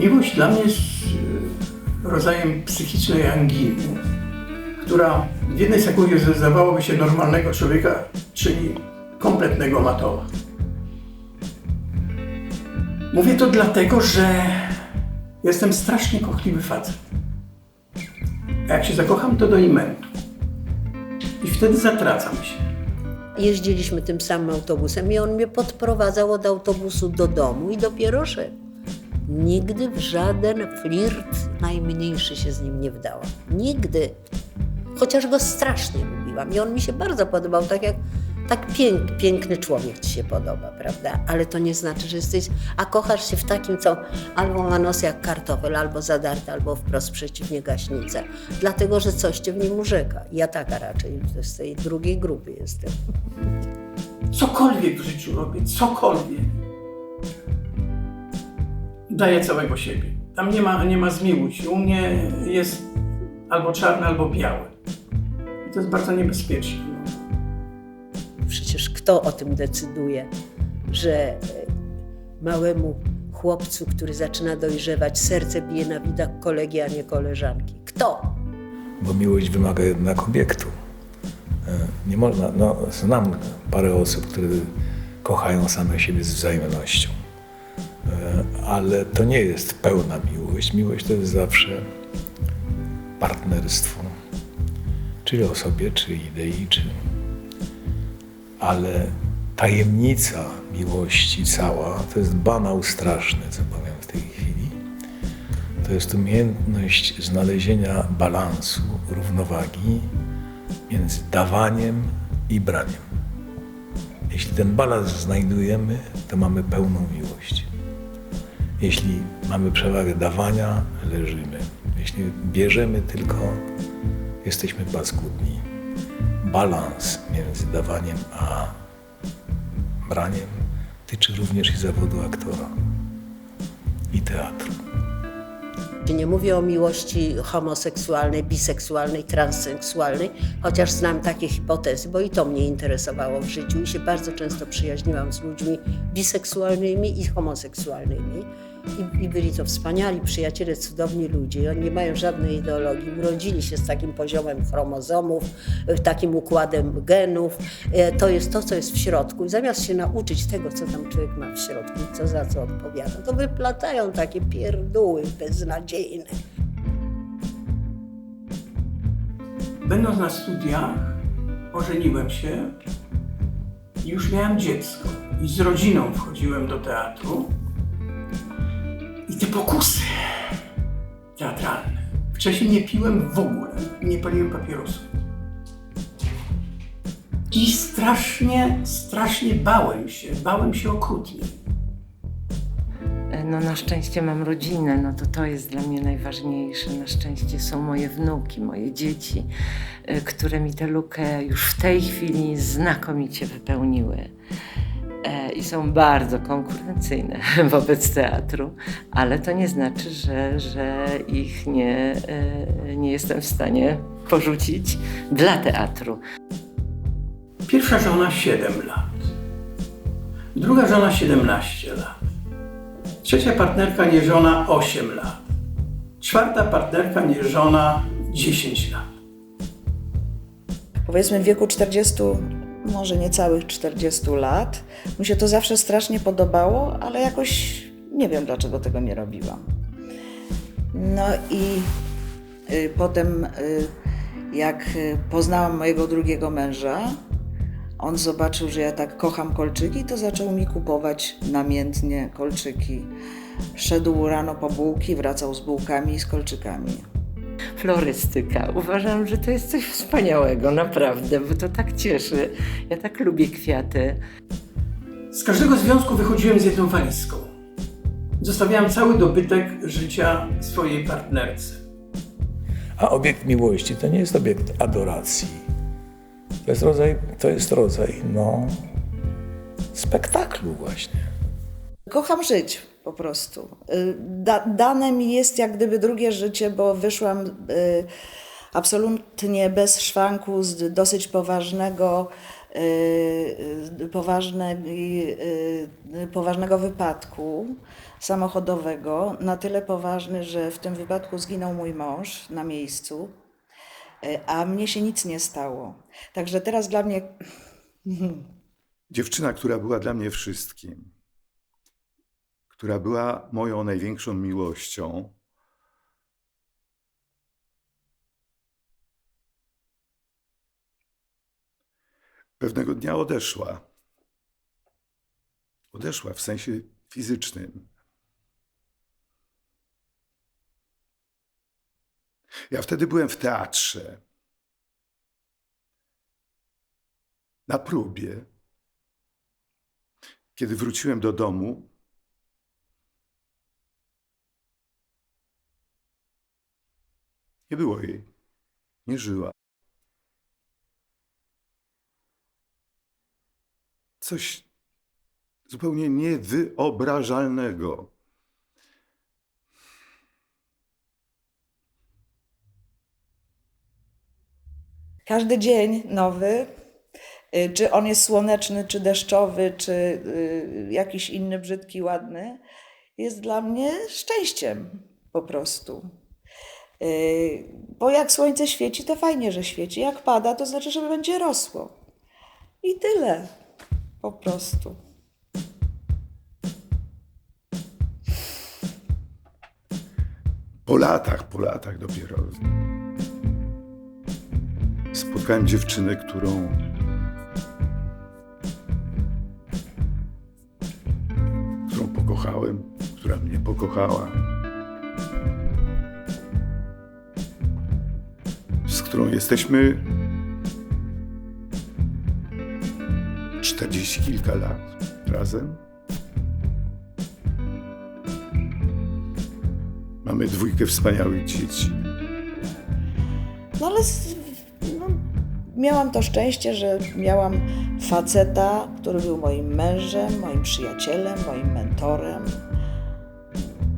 Miłość dla mnie jest e, rodzajem psychicznej anginy, która w jednej sekundzie zdawałoby się normalnego człowieka, czyli kompletnego matoła. Mówię to dlatego, że jestem strasznie kochliwy facet. A jak się zakocham, to do imentu. I wtedy zatracam się. Jeździliśmy tym samym autobusem i on mnie podprowadzał od autobusu do domu i dopiero szedł. Nigdy w żaden flirt najmniejszy się z nim nie wdałam. Nigdy. Chociaż go strasznie lubiłam i on mi się bardzo podobał, tak jak tak pięk, piękny człowiek ci się podoba, prawda? Ale to nie znaczy, że jesteś, a kochasz się w takim, co albo ma nos jak kartofel, albo zadarty, albo wprost przeciwnie gaśnica. Dlatego, że coś cię w nim urzeka. Ja taka raczej z tej drugiej grupy jestem. Cokolwiek w życiu robię, cokolwiek. Daję całego siebie. Tam nie ma, nie ma zmiłuj się. U mnie jest albo czarny, albo biały. I to jest bardzo niebezpieczne. No. Przecież kto o tym decyduje, że e, małemu chłopcu, który zaczyna dojrzewać, serce bije na widok kolegi, a nie koleżanki? Kto? bo miłość wymaga jednak obiektu. E, Nie można, no, znam parę osób, które kochają same siebie z wzajemnością, ale to nie jest pełna miłość. Miłość to jest zawsze partnerstwo, czy o sobie, czy idei, czy... Ale tajemnica miłości cała to jest banał straszny, co powiem w tej chwili. To jest umiejętność znalezienia balansu, równowagi między dawaniem i braniem. Jeśli ten balans znajdujemy, to mamy pełną miłość. Jeśli mamy przewagę dawania, leżymy. Jeśli bierzemy tylko, jesteśmy paskudni. Balans między dawaniem a braniem tyczy również i zawodu aktora i teatru. Nie mówię o miłości homoseksualnej, biseksualnej, transseksualnej, chociaż znam takie hipotezy, bo i to mnie interesowało w życiu i się bardzo często przyjaźniłam z ludźmi biseksualnymi i homoseksualnymi. I, I byli to wspaniali przyjaciele, cudowni ludzie. Oni nie mają żadnej ideologii. Urodzili się z takim poziomem chromozomów, e, takim układem genów. E, To jest to, co jest w środku. I zamiast się nauczyć tego, co tam człowiek ma w środku i co za co odpowiada, to wyplatają takie pierdóły beznadziejne. Będąc na studiach, ożeniłem się i już miałem dziecko. I z rodziną wchodziłem do teatru. Te pokusy teatralne. Wcześniej nie piłem w ogóle, nie paliłem papierosów. I strasznie, strasznie bałem się, bałem się okrutnie. No na szczęście mam rodzinę, no to to jest dla mnie najważniejsze. Na szczęście są moje wnuki, moje dzieci, y, które mi tę lukę już w tej chwili znakomicie wypełniły. I są bardzo konkurencyjne wobec teatru, ale to nie znaczy, że, że ich nie, e, nie jestem w stanie porzucić dla teatru. Pierwsza żona 7 lat. Druga żona 17 lat. Trzecia partnerka nieżona 8 lat. Czwarta partnerka nieżona 10 lat. powiedzmy w wieku 40, może niecałych 40 lat, mi się to zawsze strasznie podobało, ale jakoś nie wiem dlaczego tego nie robiłam. No i y, potem, y, jak y, poznałam mojego drugiego męża, on zobaczył, że ja tak kocham kolczyki, to zaczął mi kupować namiętnie kolczyki. Szedł rano po bułki, wracał z bułkami i z kolczykami. Florystyka. Uważam, że to jest coś wspaniałego, naprawdę, bo to tak cieszy. Ja tak lubię kwiaty. Z każdego związku wychodziłem z jedną walizką. Zostawiałem cały dobytek życia swojej partnerce. A obiekt miłości to nie jest obiekt adoracji. To jest rodzaj, to jest rodzaj no, spektaklu właśnie. Kocham żyć po prostu. Y, Da, dane mi jest jak gdyby drugie życie, bo wyszłam y, absolutnie bez szwanku z dosyć poważnego y, poważne, y, poważnego wypadku samochodowego, na tyle poważny, że w tym wypadku zginął mój mąż na miejscu, y, a mnie się nic nie stało. Także teraz dla mnie Dziewczyna, która była dla mnie wszystkim, która była moją największą miłością, pewnego dnia odeszła. Odeszła w sensie fizycznym. Ja wtedy byłem w teatrze. Na próbie. Kiedy wróciłem do domu, nie było jej. Nie żyła. Coś zupełnie niewyobrażalnego. Każdy dzień nowy, y, czy on jest słoneczny, czy deszczowy, czy y, jakiś inny brzydki, ładny, jest dla mnie szczęściem po prostu. Y, Bo jak słońce świeci, to fajnie, że świeci. Jak pada, to znaczy, że będzie rosło. I tyle. Po prostu. Po latach, po latach dopiero spotkałem dziewczynę, którą którą pokochałem, która mnie pokochała. Którą jesteśmy 40 kilka lat razem. Mamy dwójkę wspaniałych dzieci. No ale no, miałam to szczęście, że miałam faceta, który był moim mężem, moim przyjacielem, moim mentorem.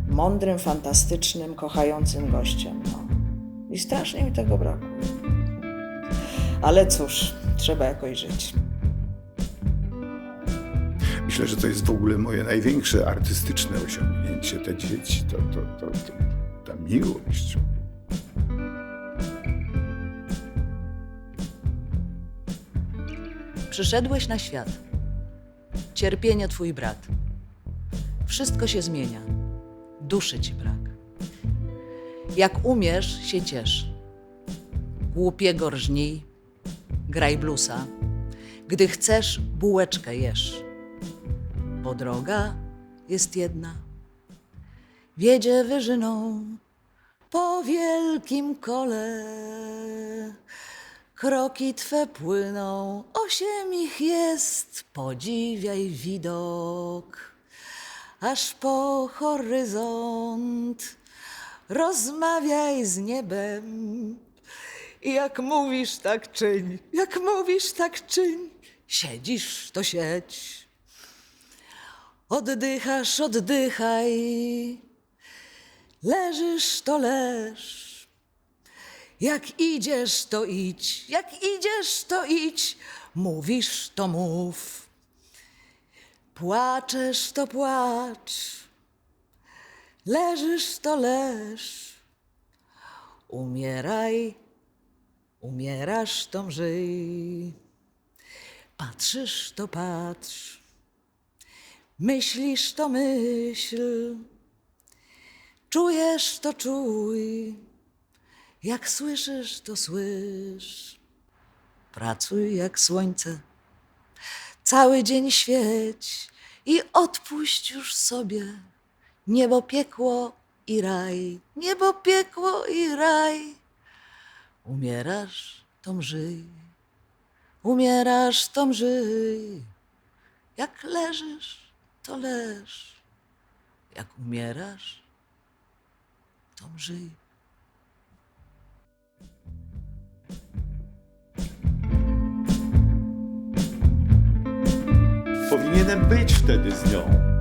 Mądrym, fantastycznym, kochającym gościem. No. I strasznie mi tego brakuje. Ale cóż, trzeba jakoś żyć. Myślę, że to jest w ogóle moje największe artystyczne osiągnięcie. Te dzieci, to, to, to, to ta miłość. Przyszedłeś na świat. Cierpienie twój brat. Wszystko się zmienia. Duszy ci brak. Jak umiesz, się ciesz. Głupiego rżnij, graj blusa. Gdy chcesz, bułeczkę jesz. Bo droga jest jedna. Wiedzie wyżyną po wielkim kole. Kroki twe płyną, osiem ich jest, podziwiaj widok. Aż po horyzont rozmawiaj z niebem. I jak mówisz, tak czyń, jak mówisz, tak czyń. Siedzisz, to siedź. Oddychasz, oddychaj. Leżysz, to leż. Jak idziesz, to idź, jak idziesz, to idź, mówisz, to mów. Płaczesz, to płacz, leżysz, to leż. Umieraj, umierasz, to mrzyj. Patrzysz, to patrz, myślisz, to myśl. Czujesz, to czuj. Jak słyszysz, to słysz. Pracuj jak słońce. Cały dzień świeć i odpuść już sobie. Niebo, piekło i raj. Niebo, piekło i raj. Umierasz, to mrzyj. Umierasz, to mrzyj. Jak leżysz, to leż. Jak umierasz, to mrzyj. Powinienem być wtedy z nią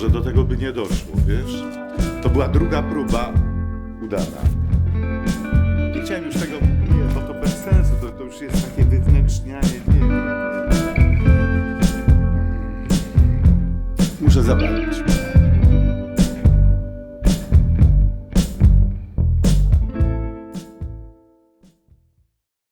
może do tego by nie doszło, wiesz? To była druga próba udana. Nie chciałem już tego, nie bo to bez sensu, to, to już jest takie wywnętrznianie